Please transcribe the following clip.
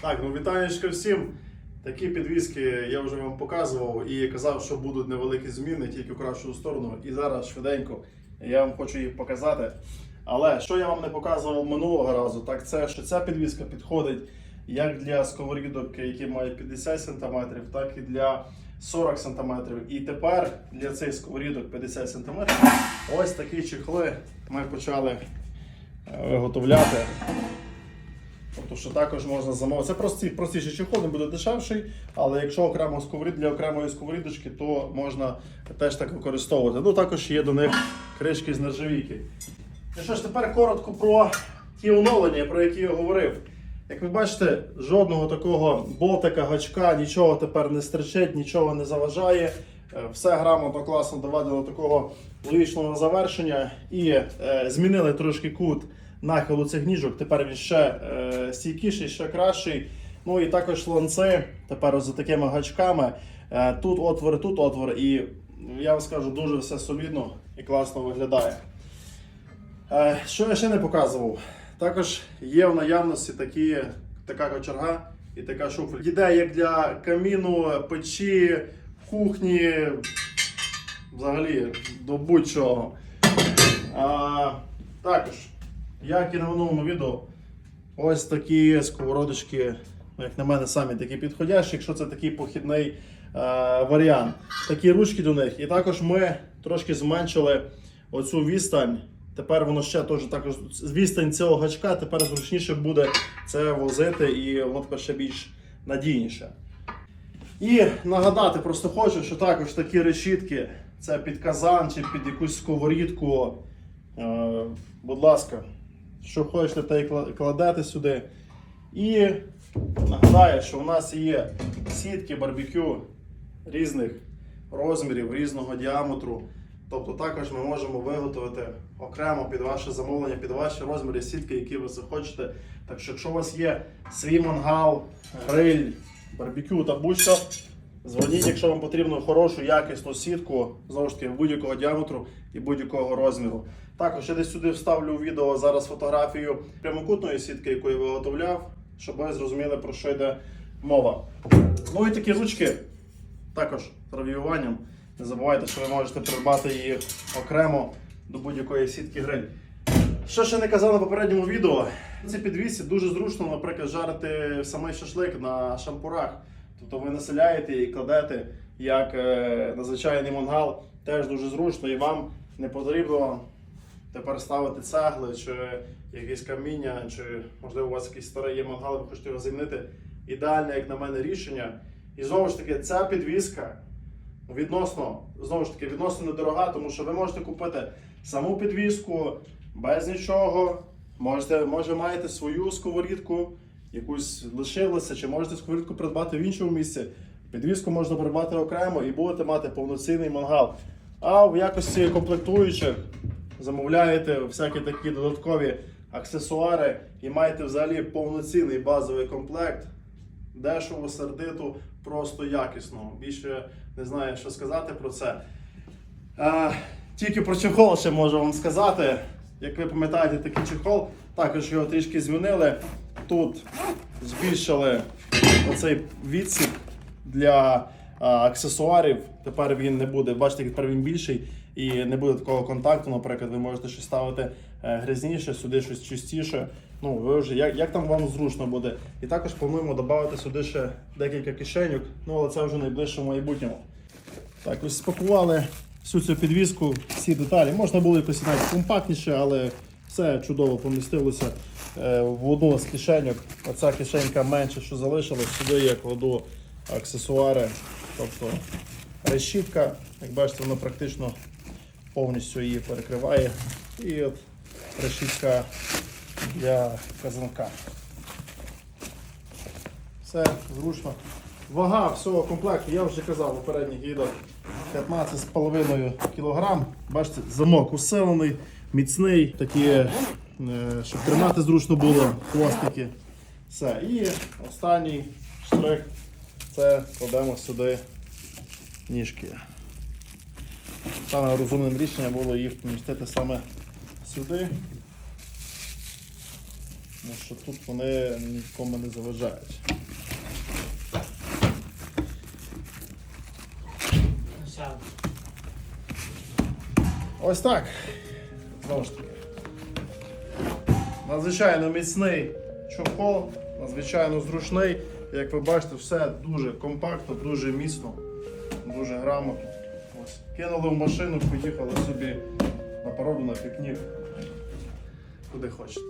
Так, ну вітанечко всім. Такі підвіски я вже вам показував і казав, що будуть невеликі зміни тільки в кращу сторону. І зараз швиденько я вам хочу їх показати. Але що я вам не показував минулого разу, так це що ця підвіска підходить як для сковорідок, які мають 50 см, так і для 40 см. І тепер для цих сковорідок 50 см ось такі чехли ми почали е, виготовляти. Тобто, що також можна замовити. Це прості, простіший чехол, він буде дешевший, але якщо окремо сковорід для окремої сковорідочки, то можна теж так використовувати. Ну також є до них кришки з нержавійки. Ну що ж, тепер коротко про ті оновлення, про які я говорив. Як ви бачите, жодного такого болтика, гачка, нічого тепер не стерчить, нічого не заважає. Е, Все грамотно, класно доведено до такого логічного завершення. І е, змінили трошки кут нахилу цих ніжок. Тепер він ще е, стійкіший, ще кращий. Ну і також ланци тепер з такими гачками. Е, тут отвори, тут отвор. І я вам скажу, дуже все солідно і класно виглядає. Е, Що я ще не показував? Також є в наявності такі, така кочерга і така шуфель. Іде як для каміну, печі, кухні, взагалі до будь-чого. А, також, як і на минулому відео, ось такі сковородочки, ну, як на мене, самі такі підходящі, якщо це такий похідний е, варіант. Такі ручки до них. І також ми трошки зменшили оцю відстань. Тепер воно ще теж також відстань цього гачка, тепер зручніше буде це возити і воно тепер ще більш надійніше. І нагадати просто хочу, що також такі решітки це під казан чи під якусь сковорідку. Е, будь ласка, що хочете, те й кладете сюди. І нагадаю, що у нас є сітки барбекю різних розмірів, різного діаметру. Тобто також ми можемо виготовити окремо під ваше замовлення, під ваші розміри сітки, які ви захочете. Так що, якщо у вас є свій мангал, гриль, барбекю та будь-що, дзвоніть, якщо вам потрібно хорошу, якісну сітку, знову ж таки, будь-якого діаметру і будь-якого розміру. Також я десь сюди вставлю в відео зараз фотографію прямокутної сітки, яку я виготовляв, щоб ви зрозуміли, про що йде мова. Ну і такі ручки також з гравіюванням. Не забувайте, що ви можете придбати їх окремо до будь-якої сітки гриль. Що ще не казав на попередньому відео, ці підвісі дуже зручно, наприклад, жарити самий шашлик на шампурах. Тобто ви населяєте і кладете як е, на звичайний мангал, теж дуже зручно і вам не потрібно тепер ставити цегли чи якісь каміння, чи можливо у вас якийсь старий є мангал, ви хочете його замінити. Ідеальне, як на мене, рішення. І знову ж таки, ця підвіска відносно, знову ж таки, відносно недорога, тому що ви можете купити саму підвіску без нічого. Можете, може, маєте свою сковорідку, якусь лишилося, чи можете сковорідку придбати в іншому місці. Підвіску можна придбати окремо і будете мати повноцінний мангал. А в якості комплектуючих замовляєте всякі такі додаткові аксесуари і маєте взагалі повноцінний базовий комплект дешево, сердиту, просто якісно. Більше не знаю, що сказати про це. Е, тільки про чехол ще можу вам сказати. Як ви пам'ятаєте, такий чехол, також його трішки змінили. Тут збільшили оцей відсік для аксесуарів. Тепер він не буде, бачите, тепер він більший і не буде такого контакту. Наприклад, ви можете щось ставити е, грязніше, сюди щось чистіше. Ну, ви вже як, як там вам зручно буде. І також плануємо додати сюди ще декілька кишеньок, ну але це вже в найближчому майбутньому. Так, ось спакували всю цю підвіску, всі деталі. Можна було якось навіть компактніше, але все чудово помістилося в одну з кишеньок. Оця кишенька менше, що залишилось, сюди я кладу аксесуари. Тобто решітка, як бачите, вона практично повністю її перекриває. І от решітка для казанка. Все зручно. Вага всього комплекту, я вже казав у попередніх відео 15,5 кг. Бачите, замок усилений, міцний, такі, е, щоб тримати зручно було хвостики. Все. І останній штрих це кладемо сюди ніжки. Саме розумним рішенням було їх помістити саме сюди. Тому що тут вони нікому не заважають. Ось так. Знову ж таки. Надзвичайно міцний чохол, надзвичайно зручний. Як ви бачите, все дуже компактно, дуже міцно, дуже грамотно. Ось. Кинули в машину, поїхали собі на породу, на пікнік. Куди хочете.